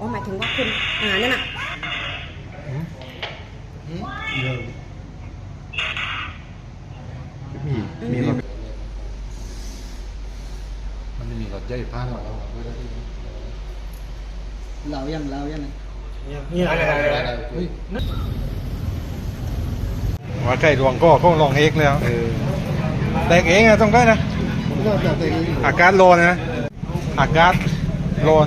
อ๋อหมายถึงว่าคุณอ่านั่นน่ะมีมีรถมันไม่มีรถใหญ่ผ่านหรอกเรายังเรายังไงว่าไก่ดวงก็คงลองเอกแล้วแต่เองอะต้องได้นะ อากาศร้อนนะ อากาศร้อน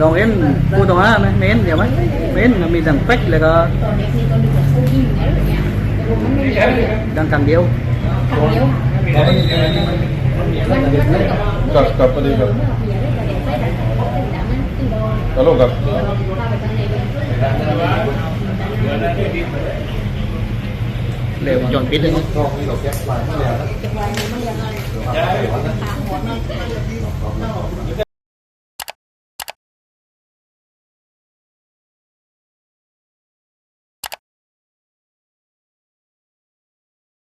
น้องเอ็นกูต้องหาไหมเมนเดี๋ยวไหมเมนมันมีดังเป๊กแล้วก็ตอนเด็กนี่ก็ดูแบบผู้หญิงนะเนี่ยแต่ว่ามันไม่ใช่ดังครั้งเดียวครั้งเดียวมันมันมันกับกับกับพอดีกับเมื่อเพียได้แต่เด็กไม่ได้เขาเป็นแต่มันตื่นโดนตลกกับพาไปทางไหนเลยเร็วย้อนปิดเลยนะ